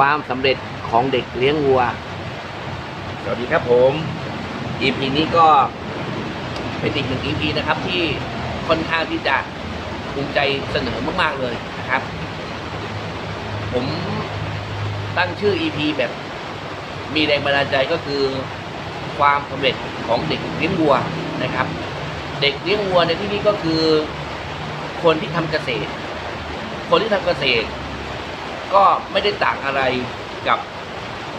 ความสำเร็จของเด็กเลี้ยงวัว สวัสดีครับผม EP นี้ก็เป็นอีกหนึ่ง EP นะครับ ที่ค่อนข้างที่จะภูมิใจเสนอมาก ๆ เลยนะครับ ผมตั้งชื่อ EP แบบมีแรงบันดาลใจก็คือความสำเร็จของเด็กเลี้ยงวัวนะครับ เด็กเลี้ยงวัวในที่นี้ก็คือ คนที่ทำเกษตร คนที่ทำเกษตร ก็ไม่ได้ต่างอะไรกับ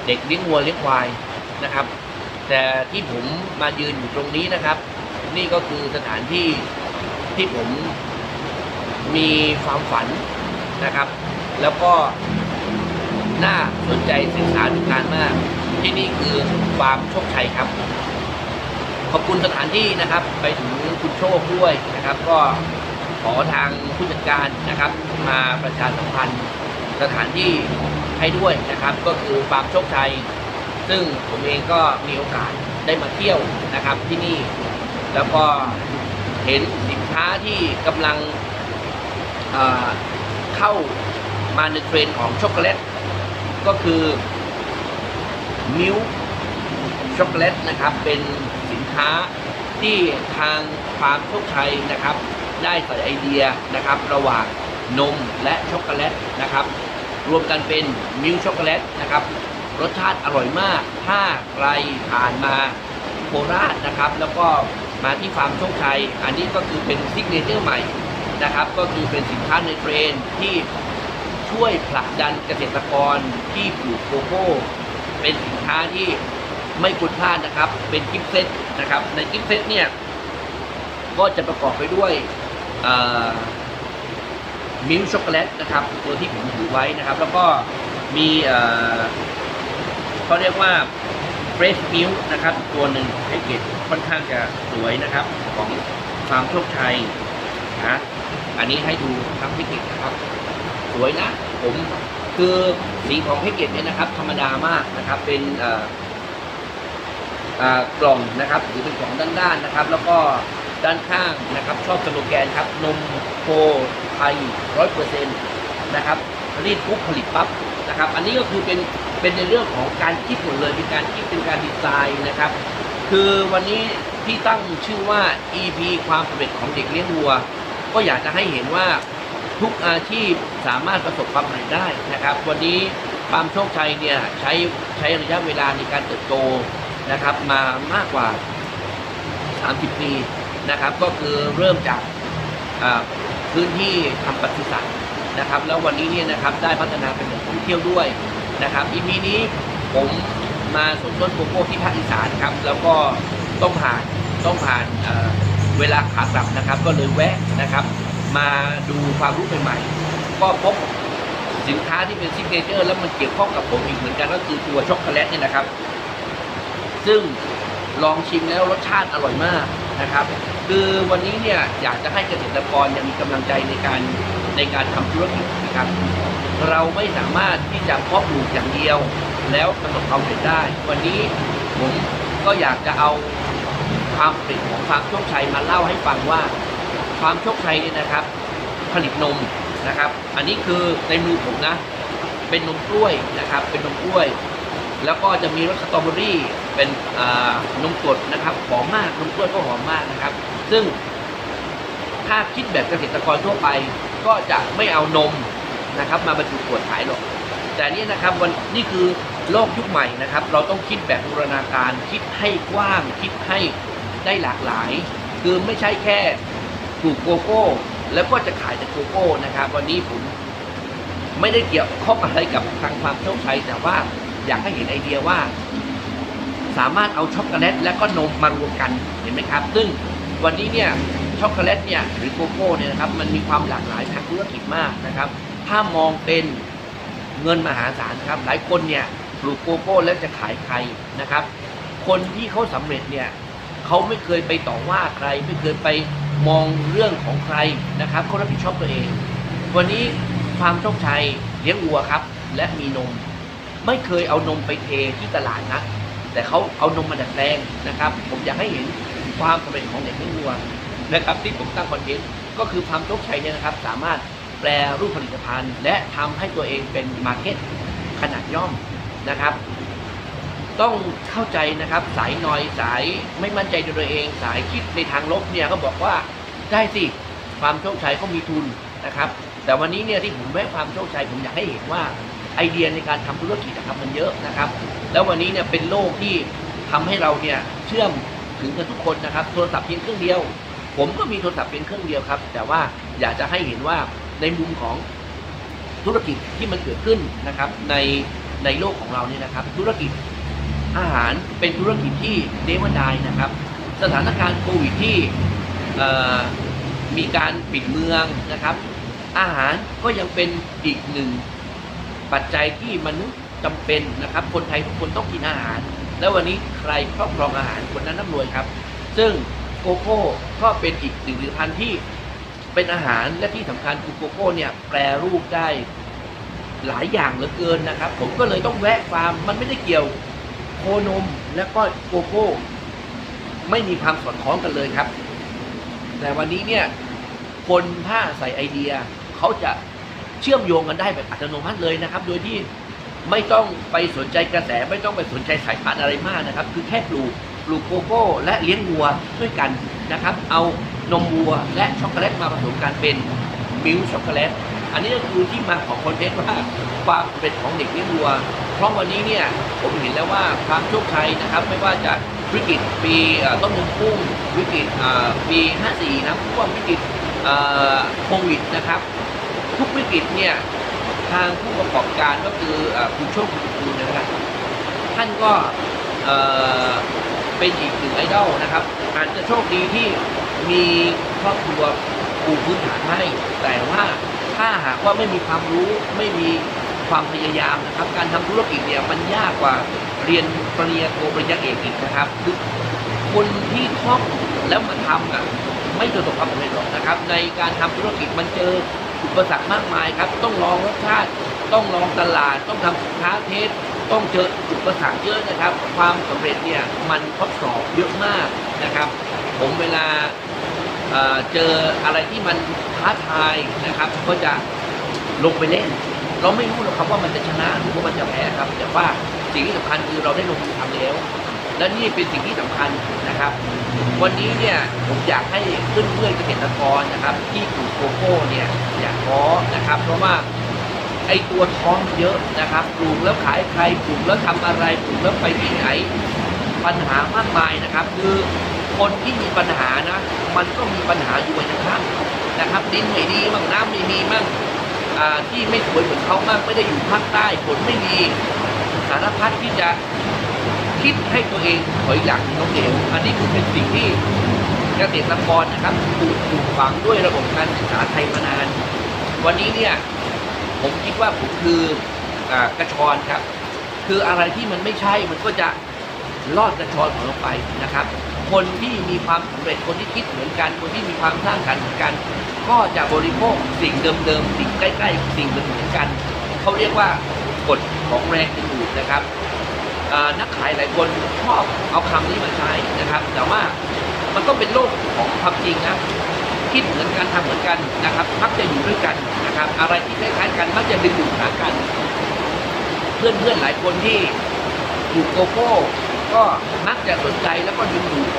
เด็กเลี้ยงวัวเลี้ยงควายนะครับ แต่ที่ผมมายืนอยู่ตรงนี้นะครับ นี่ก็คือสถานที่ที่ผมมีความฝันนะครับ แล้วก็น่าสนใจศึกษาดูงานมาก ที่นี่คือฟาร์มโชคชัยครับ ขอบคุณสถานที่นะครับ ไปถึงคุณโชคด้วยนะครับ ก็ขอทางผู้จัดการนะครับ มาประชาสัมพันธ์ สถานที่ให้ด้วยนะครับ ก็คือฟาร์มโชคชัย ซึ่งผมเองก็มีโอกาสได้มาเที่ยวนะครับที่นี่ แล้วก็เห็นสินค้าที่กำลังเเข้ามาในเทรนด์ของช็อกโกแลตก็คือมิลช็อกโกแลตนะครับเป็นสินค้าที่ทางฟาร์มโชคชัยนะครับ ได้ใส่ไอเดียนะครับ ระหว่างนมและช็อกโกแลตนะครับ รวมกันเป็นมิลช็อกโกแลตนะครับ รสชาติอร่อยมาก ถ้าใครผ่านมาโคราชนะครับ แล้วก็มาที่ฟาร์มโชคชัย อันนี้ก็คือเป็นซิกเนเจอร์ใหม่นะครับ ก็คือเป็นสินค้าในเทรนที่ช่วยผลักดันเกษตรกรที่ปลูกโกโก้ เป็นสินค้าที่ไม่ควรพลาดนะครับ เป็นกิฟต์เซตนะครับ ในกิฟต์เซตเนี่ย ก็จะประกอบไปด้วย มิลช็อกโกแลตนะครับตัวที่ผมถือไว้นะครับ แล้วก็มีเขาเรียกว่าเฟรชมิลนะครับ ตัวหนึ่งให้เกรดค่อนข้างจะสวยนะครับ ของฟาร์มโชคชัยนะอันนี้ให้ดูทั้งแพ็กเกจนะครับ สวยนะ ผมคือสีของแพ็กเกจเนี่ยนะครับ ธรรมดามากนะครับ เป็นกล่องนะครับหรือเป็นกล่องด้านๆนะครับ แล้วก็ด้านข้างนะครับ ชอบสโลแกนครับ นมโค ทยร้อยเปอร์เซ็นต์นะครับรีดปุ๊บผลิตปั๊บนะครับ อันนี้ก็คือเป็นเป็นในเรื่องของการคิดหมดเลยเป็นการคิดเป็นการดีไซน์นะครับ คือวันนี้ที่ตั้งชื่อว่า EP ความสำเร็จของเด็กเลี้ยงวัว ก็อยากจะให้เห็นว่าทุกอาชีพสามารถประสบความสำเร็จได้นะครับ วันนี้ฟามโชคชัยเนี่ยใช้ใช้ระยะเวลาในการเติบโตนะครับ มามากกว่า 30 ปีนะครับ ก็คือเริ่มจาก พื้นที่ทำปศุสัตว์นะครับ แล้ววันนี้เนี่ยนะครับได้พัฒนาเป็นแหล่งท่องเที่ยวด้วยนะครับ EP นี้ผมมาสวนต้นโกโก้ที่ภาคอีสานครับ แล้วก็ต้องผ่านต้องผ่านเเวลาขากลับนะครับ ก็เลยแวะนะครับ มาดูความรู้ใหม่ๆก็พบสินค้าที่เป็นซิกเนเจอร์แล้วมันเกี่ยวข้องกับผมอีกเหมือนกันก็คือตัวช็อกโกแลตเนี่ยนะครับ ซึ่งลองชิมแล้วรสชาติอร่อยมาก นะครับ คือวันนี้เนี่ยอยากจะให้เกษตรกรเนี่ยมีกำลังใจในการในการทำธุรกิจนะครับ เราไม่สามารถที่จะเพาะปลูกอย่างเดียว แล้วประสบความสำเร็จได้ วันนี้ผมก็อยากจะเอาความเร็จของฟาร์มโชคชัยมาเล่าให้ฟังว่าฟาร์มโชคชัยเนี่ยนะครับ ผลิตนมนะครับ อันนี้คือในมือผมนะ เป็นนมกล้วยนะครับ เป็นนมกล้วย แล้วก็จะมีรสสตรอเบอรี่เป็นนมกดนะครับหอมมากนมกล้วยก็หอมมากนะครับ ซึ่งถ้าคิดแบบเกษตรกรทั่วไป ก็จะไม่เอานมนะครับ มาบรรจุขวดขายหรอกแต่นี่นะครับวันนี่คือโลกยุคใหม่นะครับ เราต้องคิดแบบบูรณาการคิดให้กว้าง คิดให้ได้หลากหลาย คือไม่ใช่แค่ปลูกโกโก้ แล้วก็จะขายแต่โกโก้นะครับ วันนี้ผมไม่ได้เกี่ยวข้องอะไรกับทางความโชคชัยแต่ว่า อยากให้เห็นไอเดียว่า สามารถเอาช็อกโกแลตและก็นมมารวมกันเห็นไหมครับ ซึ่งวันนี้เนี่ยช็อกโกแลตเนี่ยหรือโกโก้เนี่ยนะครับมันมีความหลากหลายทางธุรกิจมากนะครับ ถ้ามองเป็นเงินมหาศาลครับ หลายคนเนี่ยปลูกโกโก้แล้วจะขายใครนะครับ คนที่เขาสำเร็จเนี่ยเขาไม่เคยไปต่อว่าใคร ไม่เคยไปมองเรื่องของใครนะครับเขารับผิดชอบตัวเอง วันนี้ฟาร์มโชคชัยเลี้ยงวัวครับ และมีนม ไม่เคยเอานมไปเทที่ตลาดนะแต่เขาเอานมมาดัดแปลงนะครับ ผมอยากให้เห็นความสำเร็จของเด็กเลี้ยงวัวนะครับ ที่ผมตั้งคอนเทนต์ก็คือฟามโชคชัยเนี่ยนะครับ สามารถแปลรูปผลิตภัณฑ์ และทำให้ตัวเองเป็นมาร์เก็ตขนาดย่อมนะครับ ต้องเข้าใจนะครับสายนอยสายไม่มั่นใจตัวเอง สายคิดในทางลบเนี่ยก็บอกว่าได้สิความโชคชัยเขามีทุนนะครับ แต่วันนี้เนี่ยที่ผมแวะความโชคชัยผมอยากให้เห็นว่า ไอเดียในการทำธุรกิจนะครับมันเยอะนะครับ แล้ววันนี้เนี่ยเป็นโลกที่ทำให้เราเนี่ยเชื่อมถึงกันทุกคนนะครับ โทรศัพท์เพียงเครื่องเดียว ผมก็มีโทรศัพท์เพียงเครื่องเดียวครับ แต่ว่าอยากจะให้เห็นว่าในมุมของธุรกิจที่มันเกิดขึ้นนะครับ ในในโลกของเราเนี่ยนะครับ ธุรกิจอาหารเป็นธุรกิจที่เดวันดายนะครับ สถานการณ์โควิดที่มีการปิดเมืองนะครับ อาหารก็ยังเป็นอีกหนึ่ง ปัจจัยที่มนุษย์จำเป็นนะครับ คนไทยทุกคนต้องกินอาหาร แล้ววันนี้ใครครอบครองอาหารคนนั้นร่ำรวยครับ ซึ่งโกโก้ก็เป็นอีกหนึ่งผลิตภัณฑ์ที่เป็นอาหารและที่สำคัญคือโกโก้เนี่ยแปรรูปได้หลายอย่างเหลือเกินนะครับ ผมก็เลยต้องแวะฟาร์มมันไม่ได้เกี่ยวโคนมและก็โกโก้ ไม่มีความสอดคล้องกันเลยครับ แต่วันนี้เนี่ยคนถ้าใส่ไอเดียเขาจะ เชื่อมโยงกันได้แบบอัตโนมัติเลยนะครับ โดยที่ไม่ต้องไปสนใจกระแส ไม่ต้องไปสนใจสายพันธุ์อะไรมากนะครับ คือแค่ปลูกปลูกโกโก้ และเลี้ยงวัวด้วยกันนะครับ เอานมวัวและช็อกโกแลตมาผสมกันเป็นมิลช็อกโกแลตอันนี้ก็คือที่มาของคอนเทนต์ว่าความเป็นของเด็กเลี้ยงวัว เพราะวันนี้เนี่ยผมเห็นแล้วว่าความโชคชัยนะครับ ไม่ว่าจะวิกฤตปีต้มยำกุ้งวิกฤตปี 54นะพวกวิกฤตโควิดนะครับ ทุกวิกฤตเนี่ยทางผู้ประกอบการก็คือคุณโชคคุณคูนะครับท่านก็เป็นอีกหนึ่งไอดอลนะครับ อาจจะโชคดีที่มีครอบครัวปูพื้นฐานให้ แต่ว่าถ้าหากว่าไม่มีความรู้ไม่มีความพยายามนะครับ การทำธุรกิจเนี่ยมันยากกว่าเรียนปริญญาโทปริญญาเอกอีกนะครับคือคนที่ท่องแล้วมาทำอะไม่ประสบความสำเร็จหรอกนะครับ ในการทำธุรกิจมันเจอ อุปสรรคมากมายครับ ต้องลองรสชาติ ต้องลองตลาด ต้องทำสินค้าเทส ต้องเจออุปสรรคเยอะนะครับ ความสำเร็จเนี่ยมันทดสอบเยอะมากนะครับ ผมเวลาเอ่อเจออะไรที่มันท้าทายนะครับ ก็จะลงไปเล่น เราไม่รู้หรอกครับว่ามันจะชนะหรือว่ามันจะแพ้ครับ แต่ว่าสิ่งที่สำคัญคือเราได้ลงมือทำแล้ว และนี่เป็นสิ่งที่สำคัญนะครับ วันนี้เนี่ยผมอยากให้เพื่อนเพื่อนๆเกษตรกรนะครับ ที่ปลูกโกโก้เนี่ยอย่าท้อนะครับ เพราะว่าไอตัวท้องเยอะนะครับปลูกแล้วขายใครปลูกแล้วทำอะไรปลูกแล้วไปที่ไหน ปัญหามากมายนะครับ คือคนที่มีปัญหานะ มันก็มีปัญหาอยู่ในข้างนะครับดินไม่ดีมั่งน้ำไม่มีมั่งที่ไม่สวยเหมือนเขามั่งไม่ได้อยู่ภาคใต้ฝนไม่มีสารพัดที่จะ คิดให้ตัวเองถอยหลังน้องเหลวอันนี้คือเป็นสิ่งที่เกษตรกรนะครับถูกปลูกฝังด้วยระบบการศึกษาไทยมานาน วันนี้เนี่ยผมคิดว่าผมคืออกระชอนครับ คืออะไรที่มันไม่ใช่มันก็จะลอดกระชอนของเราไปนะครับ คนที่มีความสำเร็จคนที่คิดเหมือนกัน คนที่มีความสร้างสรรค์เหมือนกัน ก็จะบริโภคสิ่งเดิมๆสิ่งใกล้ๆ สิ่งเหมือนกัน เขาเรียกว่ากฎของแรงดึงดูดนะครับ นักขายหลายคนชอบเอาคำนี้มาใช้นะครับ แต่ว่ามันก็เป็นโลกของความจริงนะคิดเหมือนกันทำเหมือนกันนะครับมักจะอยู่ด้วยกันนะครับ อะไรที่คล้ายๆกันมักจะดึงดูดหากัน เพื่อนๆหลายคนที่ปลูกโกโก้ก็มักจะสนใจแล้วก็ดึงดูด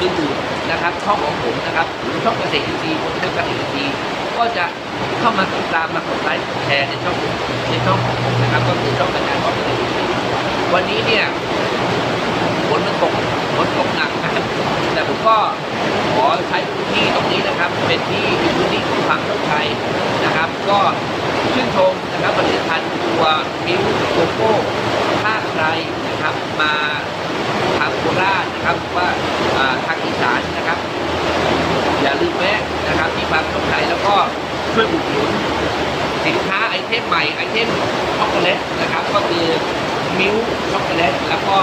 ดึงดูดนะครับช่องของผมนะครับหรือช่องเกษตรอินทรีย์ผมช่องเกษตรอินทรีย์ก็จะเข้ามาติดตามมากดไลค์กดแชร์ในช่องในช่องของผมนะครับ ก็คือช่องการของเกษตรอินทรีย์ วันนี้เนี่ยฝนมันตกฝนตกหนักนะครับแต่ผมก็ขอใช้พื้นที่ตรงนี้นะครับ เป็นที่เป็นพื้นที่ของความโชคชัยนะครับ ก็ชื่นชมนะครับผลิตภัณฑ์ตัวมิวโกโก้ถ้าใครนะครับมาทางโคราชนะครับว่าทางอีสานนะครับ อย่าลืมแวะนะครับที่บางโชคชัยแล้วก็ช่วยอุดหนุนสินค้าไอเทมใหม่ไอเทมช็อกโกแลตนะครับ ก็คือ มิลช็อกโกแลตแล้วก็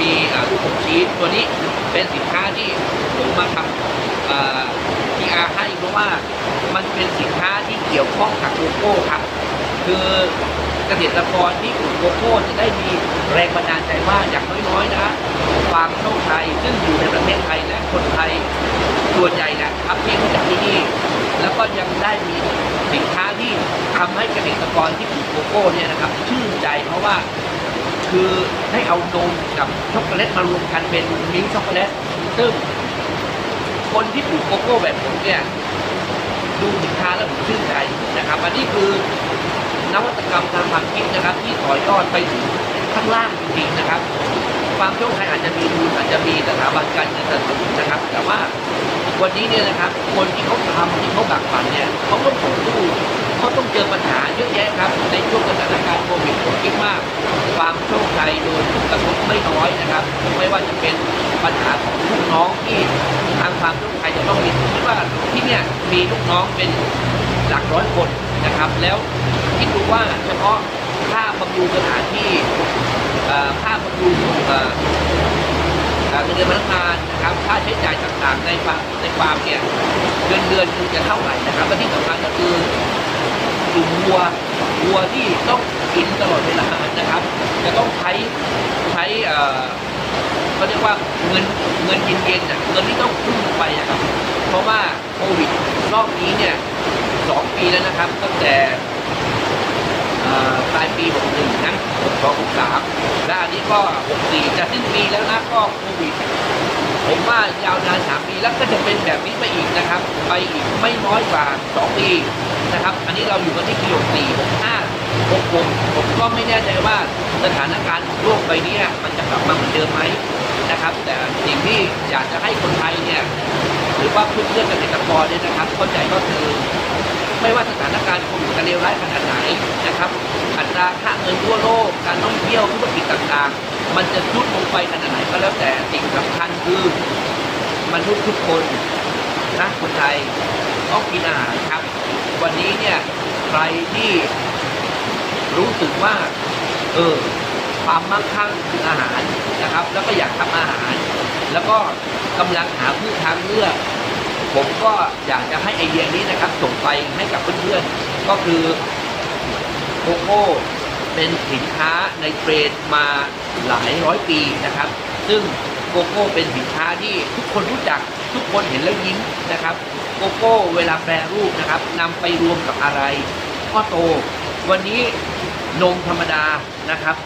มีลูกอมชีสตัวนี้เป็นสินค้าที่ผมมาทำอ่า PR ให้เพราะว่ามันเป็นสินค้าที่เกี่ยวข้องกับโกโก้ครับ คือเกษตรกรที่ปลูกโกโก้จะได้มีแรงบันดาลใจว่าอย่างน้อยๆนะฟาร์มโชคชัยซึ่งอยู่ในประเทศไทยและคนไทยส่วนใหญ่นะครับที่มาจากที่นี่แล้วก็ยังได้มีสินค้าที่ที่ทำให้เกษตรกรที่ปลูกโกโก้เนี่ยนะครับชื่นใจเพราะว่า คือได้เอานมกับช็อกโกแลตมารวมกันเป็นมิ้นช็อกโกแลตซึ่งคนที่ปลูกโกโก้แบบผมเนี่ยดูสินค้าแล้วผมชื่นใจนะครับ อันนี้คือนวัตกรรมทางความคิดนะครับ ที่ต่อยอดไปถึงข้างล่างจริงๆนะครับ ความโชคชัยอาจจะมีทุนอาจจะมีสถาบันการเงินสนับสนุนนะครับ แต่ว่าวันนี้เนี่ยนะครับ คนที่เขาทำที่เขาบักฝันเนี่ยเขาต้องต่อสู้ เขาต้องเจอปัญหาเยอะแยะครับ ในช่วงสถานการณ์โควิดผมคิดว่าความโชคชัยโดนกระทบไม่น้อยนะครับ ไม่ว่าจะเป็นปัญหาของลูกน้องที่ทางความโชคชัยจะต้องมีผมคิดว่าที่เนี่ยมีลูกน้องเป็นหลักร้อยคนนะครับ แล้วคิดดูว่าเฉพาะค่าบำรุงสถานที่ค่าบำรุงเงินเดือนพนักงานนะครับค่าใช้จ่ายต่างๆในฟาร์มในฟาร์มเนี่ยเดือนเดือนๆนึงจะเท่าไหร่นะครับและที่สำคัญก็คือ กลุ่มวัววัวที่ต้องกินตลอดเวลานะครับ จะต้องใช้ใช้เขาเรียกว่าเงินเงินกินเย็นๆน่ะเงินที่ต้องพึ่งไปอะครับ เพราะว่าโควิดรอบนี้เนี่ยสองปีแล้วนะครับ ตั้งแต่ปลายปี 61นะ62 63และอันนี้ก็ 64 จะสิ้นปีแล้วนะก็โควิด ผมว่ายาวนาน3ปีแล้วก็จะเป็นแบบนี้ไปอีกนะครับ ไปอีกไม่น้อยกว่า2ปีนะครับ อันนี้เราอยู่กันที่ปี64 65 66ผมก็ไม่แน่ใจว่าสถานการณ์ของโลกใบนี้มันจะกลับมาเหมือนเดิมไหมนะครับ แต่สิ่งที่อยากจะให้คนไทยเนี่ยหรือว่าเพื่อนๆเกษตรกรเนี่ยนะครับ เข้าใจก็คือ ไม่ว่าสถานการณ์โควิดจะเลวร้ายขนาดไหนนะครับ อัตราค่าเงินทั่วโลกการท่องเที่ยวธุรกิจต่างๆ มันจะทุดลงไปขนาดไหนก็แล้วแต่ คือมนุษย์ทุกคนนะคนไทยต้องกินอาหารครับ วันนี้เนี่ยใครที่รู้สึกว่าเออความมั่งคั่งคืออาหารนะครับ แล้วก็อยากทำอาหาร แล้วก็กำลังหาพืชทางเลือกผมก็อยากจะให้ไอเดียนี้นะครับ ส่งไปให้กับเพื่อนๆก็คือโกโก้เป็นสินค้าในเทรดมาหลายร้อยปีนะครับ ซึ่ง โกโก้เป็นสินค้าที่ทุกคนรู้จักทุกคนเห็นแล้วยิ้มนะครับโกโก้เวลาแปรรูปนะครับนำไปรวมกับอะไรก็โต วันนี้นมธรรมดานะครับ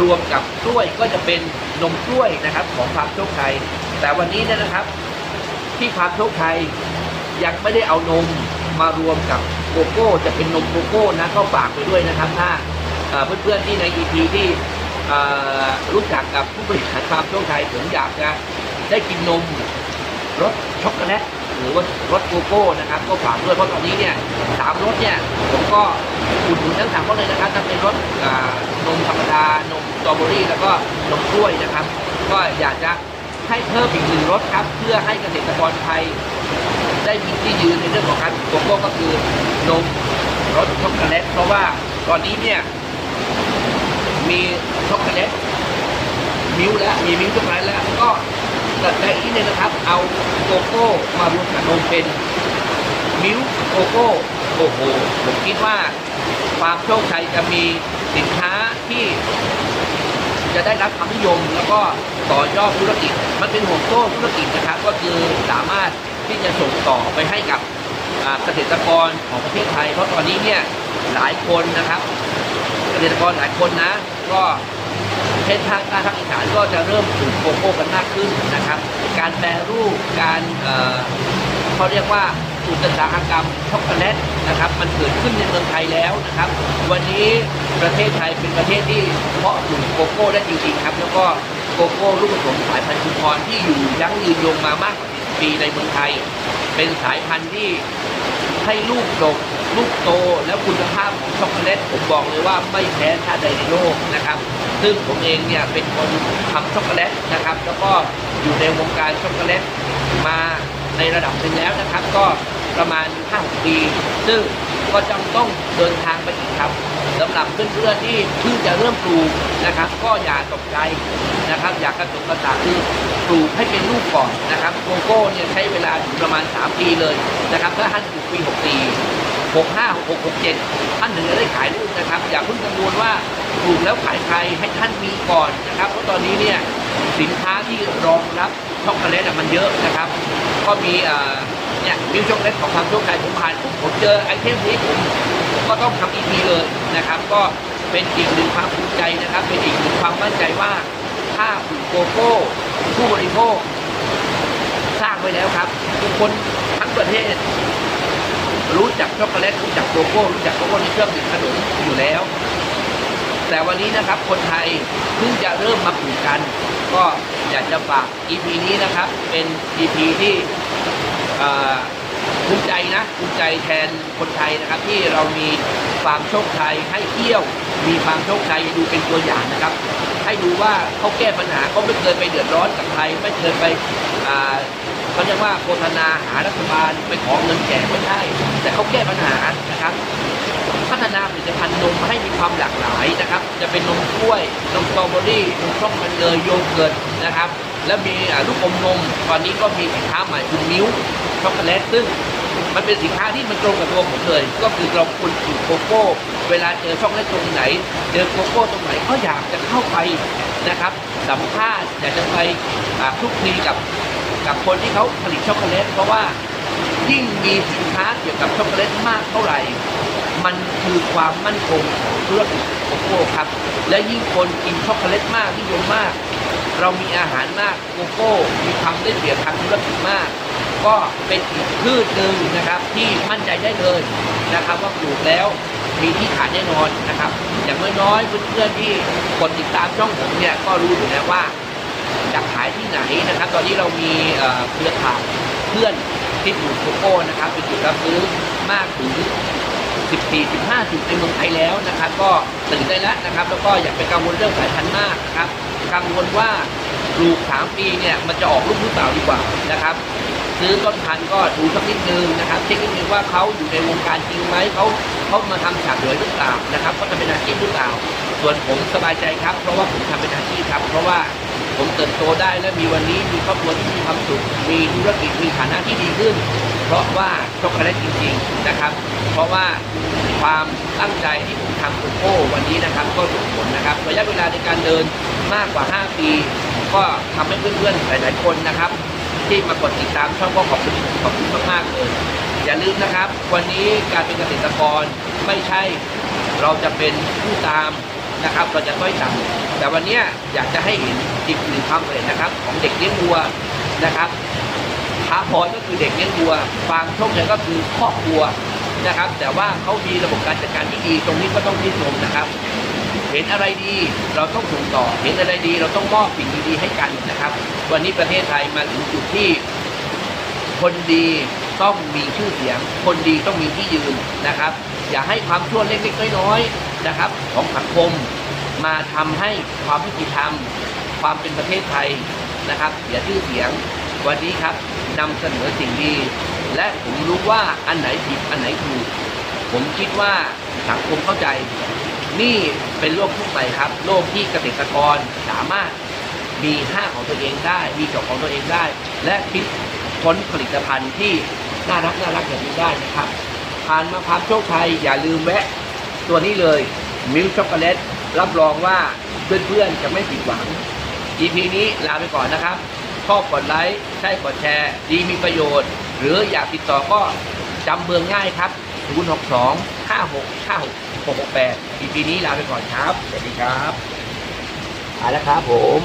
รวมกับกล้วยก็จะเป็นนมกล้วยนะครับของความโชคชัยแต่วันนี้เนี่ยนะครับ ที่ความโชคชัยยังไม่ได้เอานมมารวมกับโกโก้ จะเป็นนมโกโก้นะก็ฝากไปด้วยนะครับ ถ้าเพื่อนๆที่ใน EP ที่เอ่ รู้จักกับผู้บริหารความโชคชัยผมอยากจะได้กินนมรสช็อกโกแลตหรือว่ารสโกโก้นะครับ ก็ฝากด้วยเพราะตอนนี้เนี่ยสามรสเนี่ยผมก็อุดหนุนทั้งสามรสเลยนะครับถ้าเป็นรสนมธรรมดานมสตรอเบอรี่แล้วก็นมกล้วยนะครับ ก็อยากจะให้เพิ่มอีกหนึ่งรสครับ เพื่อให้เกษตรกรไทย ได้มีที่ยืนในเรื่องของการโกโก้ก็คือนมรสช็อกโกแลตเพราะว่าตอนนี้เนี่ย มีช็อกโกแลตมิ้วแล้วมีมิ้วช็อกโกแลตแล้วก็ตัดใจอีกนึงนะครับ เอาโกโก้มารวมกับนมเป็นมิ้วโกโก้โอ้โหผมคิดว่าความโชคชัยจะมีสินค้าที่จะได้รับความนิยมแล้วก็ต่อยอดธุรกิจ มันเป็นห่วงโซ่ธุรกิจนะครับ ก็คือสามารถที่จะส่งต่อไปให้กับเกษตรกรของประเทศไทย เพราะตอนนี้เนี่ยหลายคนนะครับ ษตรกรหลายคนนะ ก็เช่นทางการทางอีสานก็จะเริ่มปลูกโกโก้กันมากขึ้นนะครับ การแปรรูปการเเขาเรียกว่าอุตสาหกรรมช็อกโกแลตนะครับ มันเกิดขึ้นในเมืองไทยแล้วนะครับ วันนี้ประเทศไทยเป็นประเทศที่เพาะปลูกโกโก้ได้จริงๆครับ แล้วก็โกโก้ลูกผสมสายพันธุ์ชุมพรที่อยู่ยั้งยืนยงมามากกว่า10ปีในเมืองไทย เป็นสายพันธุ์ที่ ให้ลูกดกลูกโตแล้วคุณภาพของช็อกโกแลตผมบอกเลยว่าไม่แพ้ชาติใดในโลกนะครับ ซึ่งผมเองเนี่ยเป็นคนทำช็อกโกแลตนะครับ แล้วก็อยู่ในวงการช็อกโกแลตมาในระดับหนึ่งแล้วนะครับ ก็ประมาณ5ปี ซึ่ง ก็จำต้องเดินทางไปอีกครับสำหรับเพื่อนๆที่เพิ่งจะเริ่มปลูกนะครับ ก็อย่าตกใจนะครับ อย่ากระตุกกระตากคือปลูกให้เป็นลูกก่อนนะครับโกโก้เนี่ยใช้เวลาถึงประมาณ 3 ปีเลยนะครับ ถ้าท่านปลูกปี64 65 66 67 ท่านถึงจะได้ขายลูกนะครับ อย่าเพิ่งกังวลว่าปลูกแล้วขายใครให้ท่านมีก่อนนะครับ เพราะตอนนี้เนี่ยสินค้าที่รองรับช็อกโกแลตมันเยอะนะครับ ก็มีอ่อ เนี่ยมิวช็อกโกแลตของความโชคชัยผมผ่านปุ๊บผมเจอไอเทมนี้ผมก็ต้องทำอีพีเลยนะครับ ก็เป็นอีกหนึ่งความภูมิใจนะครับ เป็นอีกหนึ่งความมั่นใจว่าถ้าผู้โกโก้ผู้บริโภคสร้างไว้แล้วครับทุกคนทั้งประเทศ รู้จักช็อกโกแลตรู้จักโกโก้รู้จักโกโก้ในเครื่องดื่มขนมอยู่แล้ว แต่วันนี้นะครับคนไทยเพิ่งจะเริ่มมาปลูกกัน ก็อยากจะฝาก EP นี้นะครับ เป็น EP ที่เอ่ ภูมิใจนะภูมิใจแทนคนไทยนะครับ ที่เรามีความโชคชัยให้เที่ยว มีความโชคชัยดูเป็นตัวอย่างนะครับ ให้ดูว่าเขาแก้ปัญหาเขาไม่เคยไปเดือดร้อนกับใครไม่เคยไปเขาเรียกว่าโฆษณาหารัฐบาลไปขอเงินแจกไม่ใช่แต่เขาแก้ปัญหานะครับพัฒนาผลิตภัณฑ์นมให้มีความหลากหลายนะครับ จะเป็นนมกล้วย นมสตรอเบอรี่ นมส้มมันเนยโยเกิร์ตนะครับ แล้วมีลูกอมนม ตอนนี้ก็มีสินค้าใหม่คือมิ้วช็อกโกแลตซึ่งมันเป็นสินค้าที่มันตรงกับตัวผมเลย ก็คือเราคนปลูกโกโก้ เวลาเจอช็อกโกแลตตรงไหน เจอโกโก้ตรงไหนก็อยากจะเข้าไปนะครับสัมภาษณ์อยากจะไปคลุกคลีกับกับคนที่เขาผลิตช็อกโกแลตเพราะว่ายิ่งมีสินค้าเกี่ยวกับช็อกโกแลตมากเท่าไหร่ มันคือความมั่นคงของธุรกิจโกโก้ครับ และยิ่งคนกินช็อกโกแลตมากนิยมมาก เรามีอาหารมากโกโก้มีความได้เปรียบทางธุรกิจมาก ก็เป็นอีกพืชหนึ่งนะครับ ที่มั่นใจได้เลยนะครับ ว่าปลูกแล้วมีที่ขายแน่นอนนะครับ อย่างน้อยๆเพื่อนๆที่กดติดตามช่องผมเนี่ยก็รู้อยู่แล้วว่าจะขายที่ไหนนะครับ ตอนนี้เรามีเอ่อเครือข่ายเพื่อนที่ปลูกโกโก้นะครับเป็นจุดรับซื้อมากถึง14 15จุดในเมืองไทยแล้วนะครับ ก็ตื่นได้แล้วนะครับ แล้วก็อย่าไปกังวลเรื่องสายพันธุ์มากนะครับ กังวลว่าปลูก3ปีเนี่ยมันจะออกลูกหรือเปล่าดีกว่านะครับ ซื้อต้นพันธุ์ก็ดูสักนิดนึงนะครับเช็คนิดนึงว่าเขาอยู่ในวงการจริงไหมเขาเขามาทำฉากเหลือหรือเปล่านะครับเขาจะเป็นอาชีพหรือเปล่า ส่วนผมสบายใจครับ เพราะว่าผมทำเป็นอาชีพครับ เพราะว่าผมเติบโตได้และมีวันนี้มีครอบครัวที่มีความสุข มีธุรกิจมีฐานะที่ดีขึ้น เพราะว่าช็อกโกแลตจริง ๆนะครับ เพราะว่าความตั้งใจที่ผมทำโกโก้วันนี้นะครับ ก็ส่งผลนะครับระยะเวลาในการเดินมากกว่า 5 ปี ก็ทำให้เพื่อนๆหลายๆคนนะครับ ที่มากดติดตามช่องก็ขอบคุณขอบคุณมากๆเลยอย่าลืมนะครับ วันนี้การเป็นเกษตรกรไม่ใช่ เราจะเป็นผู้ตาม นะครับ เราจะต้อยต่ำแต่วันนี้อยากจะให้เห็นอีกหนึ่งความเลยนะครับ ของเด็กเลี้ยงวัวนะครับพาพรก็คือเด็กเลี้ยงวัวฟางโชคชัยก็คือครอบครัวนะครับ แต่ว่าเขามีระบบการจัดการที่ดีตรงนี้ก็ต้องชื่นชมนะครับ เห็นอะไรดีเราต้องส่งต่อ เห็นอะไรดีเราต้องมอบสิ่งดีๆให้กันนะครับ วันนี้ประเทศไทยมาถึงจุดที่คนดีต้องมีชื่อเสียง คนดีต้องมีที่ยืนนะครับ อย่าให้ความชั่วเล็กๆน้อยๆ นะครับของสังคมมาทำให้ความยุติธรรม ความเป็นประเทศไทยนะครับเสียชื่อเสียง วันนี้ครับนำเสนอสิ่งดี และผมรู้ว่าอันไหนผิดอันไหนถูก ผมคิดว่าสังคมเข้าใจ นี่เป็นโลกทุกใหม่ครับ โลกที่เกษตรกรสามารถมีห้างของตัวเองได้ มีจบของตัวเองได้ และคิดค้นผลิตภัณฑ์ที่น่ารักน่ารักแบบนี้ได้นะครับผ่านมาพามโชคชัยอย่าลืมแวะ ตัวนี้เลยมิลช็อกโกแลตรับรองว่าเพื่อนๆจะไม่ผิดหวัง EP นี้ลาไปก่อนนะครับชอบกดไลค์ใช่กดแชร์ ดีมีประโยชน์ หรืออยากติดต่อก็จำเบอร์ง่ายครับ 062 56 56 668 EP นี้ลาไปก่อนครับ สวัสดีครับไปแล้วครับผม